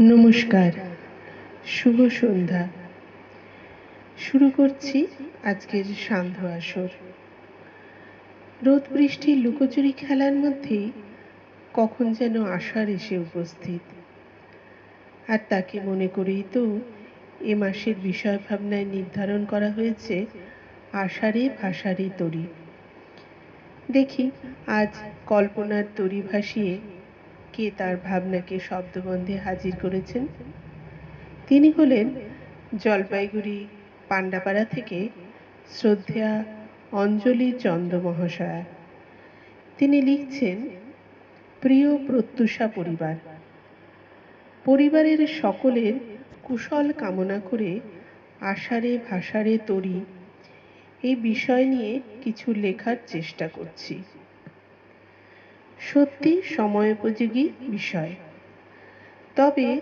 নমস্কার, শুভ সন্ধ্যা। শুরু করছি আজকের সান্ধ্য আসর। রোদ বৃষ্টির লুকোচুরি খেলার মধ্যেই কখন যেন আশার এসে উপস্থিত। আর তাকে মনে করেই তো এ মাসের বিষয় ভাবনায় নির্ধারণ করা হয়েছে আষাঢ়ে ভাষারে তরি। দেখি আজ কল্পনার তরি ভাসিয়ে কে তার ভাবনাকে শব্দবন্ধে হাজির করেছেন? তিনি হলেন জলপাইগুড়ি পাণ্ডাপাড়া থেকে শ্রদ্ধেয়া অঞ্জলি চন্দ্র মহাশয়া। তিনি লিখছেন, প্রিয় প্রত্যুষা পরিবার, পরিবারের সকলের কুশল কামনা করে আষাঢ়ে ভাষারে তরি, এই বিষয় নিয়ে কিছু লেখার চেষ্টা করছি। সত্যি সময়োপযোগী বিষয়। তবে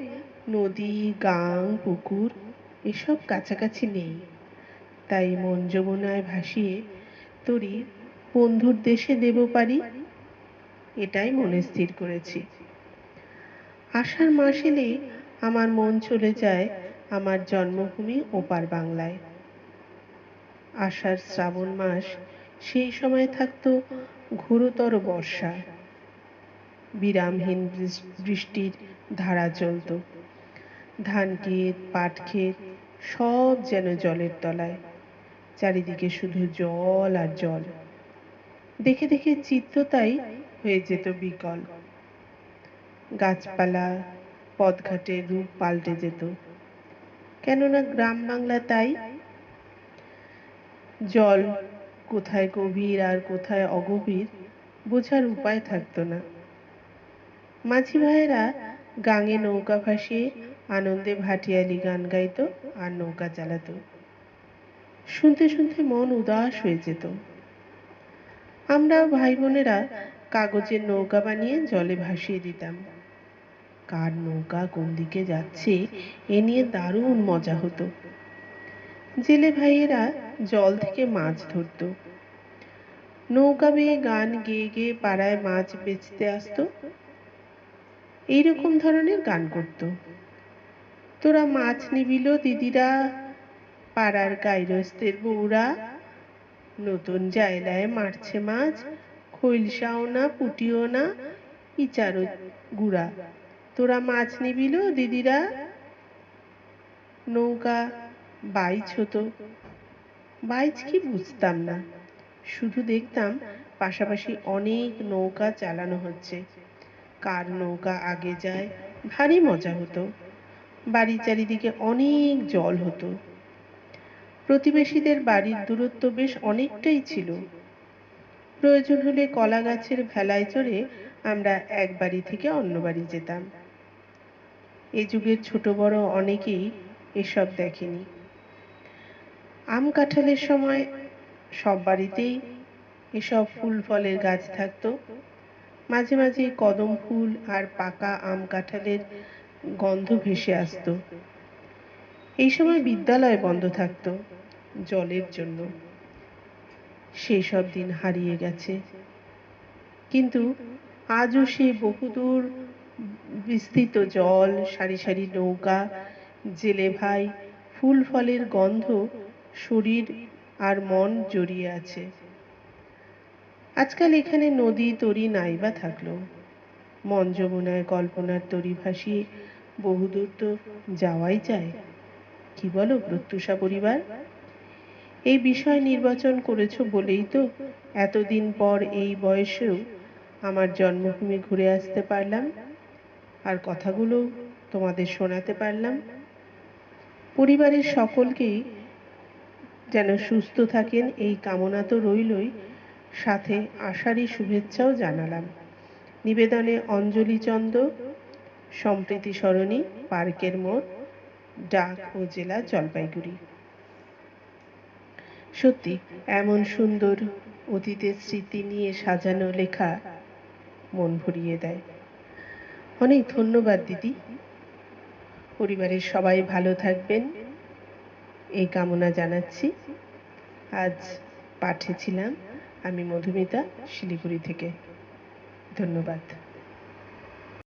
নদী, গাং, পুকুর এসব কাছাকাছি নেই। তাই মন যমুনায় ভাসিয়ে তরি বন্ধুর দেশে দেব পারি, এটাই মনে স্থির করেছি। আষাঢ় মাস এলে আমার মন চলে যায় আমার জন্মভূমি ওপার বাংলায়। আষাঢ় শ্রাবণ মাস সেই সময় থাকতো ঘোরতর বর্ষা। বিরামহীন বৃষ্টির ধারা চলত ধান ক্ষেত, পাট ক্ষেত সব যেন জলের তলায়। চারিদিকে শুধু জল আর জল। দেখে দেখে চিত্ততাই হয়ে যেত বিকল। গাছপালা পথঘাটের রূপ পাল্টে যেত। কেননা গ্রাম বাংলা তাই? জল কোথায় গভীর আর কোথায় অগভীর বোঝার উপায় থাকতো না। মাঝি ভাইয়েরা গাঙে নৌকা ভাসিয়ে আনন্দে ভাটিয়ালি গান গাইত আর নৌকা চালাত। শুনতে শুনতে মন উদাস হয়ে যেত। আমরা ভাই বোনেরা কাগজের নৌকা বানিয়ে জলে ভাসিয়ে দিতাম। কার নৌকা কোন দিকে যাচ্ছে, এ নিয়ে দারুণ মজা হতো। জেলে ভাইয়েরা জল থেকে মাছ ধরত। নৌকা বেয়ে গান গেয়ে গেয়ে পাড়ায় মাছ বেচতে আসতো। এইরকম ধরনের গান করত। তোরা মাছ নিবিল দিদিরা, পাড়ার গাইরস্তের বউরা, নতুন জায়লায় মারছে মাছ খৈলসাও না, পুটিও না, ইচারো গুড়া। তোরা মাছ নিবিল দিদিরা, নৌকা বাইচ হতো বাইচ কি বুঝতাম না। শুধু দেখতাম পাশাপাশি অনেক নৌকা চালানো হচ্ছে। কার নৌকা আগে যায়? ভারী মজা হতো। বাড়ির চারিদিকে অনেক জল হতো। প্রতিবেশীদের বাড়ির দূরত্ব বেশ অনেকটাই ছিল। প্রয়োজন হলে কলা গাছের ভেলায় চড়ে আমরা এক বাড়ি থেকে অন্য বাড়ি যেতাম। এ যুগের ছোট বড় অনেকেই এসব দেখেনি। আম কাঁঠালের সময় সব বাড়িতেই এসব ফুল ফলের গাছ থাকতো। মাঝে মাঝে কদম ফুল আর পাকা আম কাঁঠালের গন্ধ ভেসে আসতো। এই সময় বিদ্যালয় বন্ধ থাকতো, জলের জন্য। সেই সব দিন হারিয়ে গেছে। কিন্তু আজও সে বহুদূর বিস্তৃত জল, সারি সারি নৌকা, জেলে ভাই, ফুল ফলের গন্ধ শরীর আর মন জড়িয়ে আছে। আজকাল এখানে নদী তরি নাই বা থাকল। মন যমুনায় কল্পনার তরি ভাসিয়ে বহুদূর তো যাওয়াই যায় কি বলো প্রত্যুষা পরিবার? এই বিষয় নির্বাচন করেছ বলেই তো এতদিন পর এই বয়সেও আমার জন্মভূমি ঘুরে আসতে পারলাম। আর কথাগুলো তোমাদের শোনাতে পারলাম। পরিবারের সকলকেই যেন সুস্থ থাকেন এই কামনা তো রইলই। সাথে আষাঢ়ী শুভেচ্ছাও জানালাম। নিবেদনে অঞ্জলি চন্দ সম্প্রীতি সরণী, পার্কের মোড়, ডাক ও জেলা জলপাইগুড়ি। সত্যি, এমন সুন্দর অতীতের স্মৃতি নিয়ে সাজানো লেখা মন ভরিয়ে দেয়। অনেক ধন্যবাদ, দিদি। পরিবারের সবাই ভালো থাকবেন। এই কামনা জানাচ্ছি। আজ পাঠে ছিলাম আমি মধুমিতা শিলিগুড়ি থেকে। ধন্যবাদ।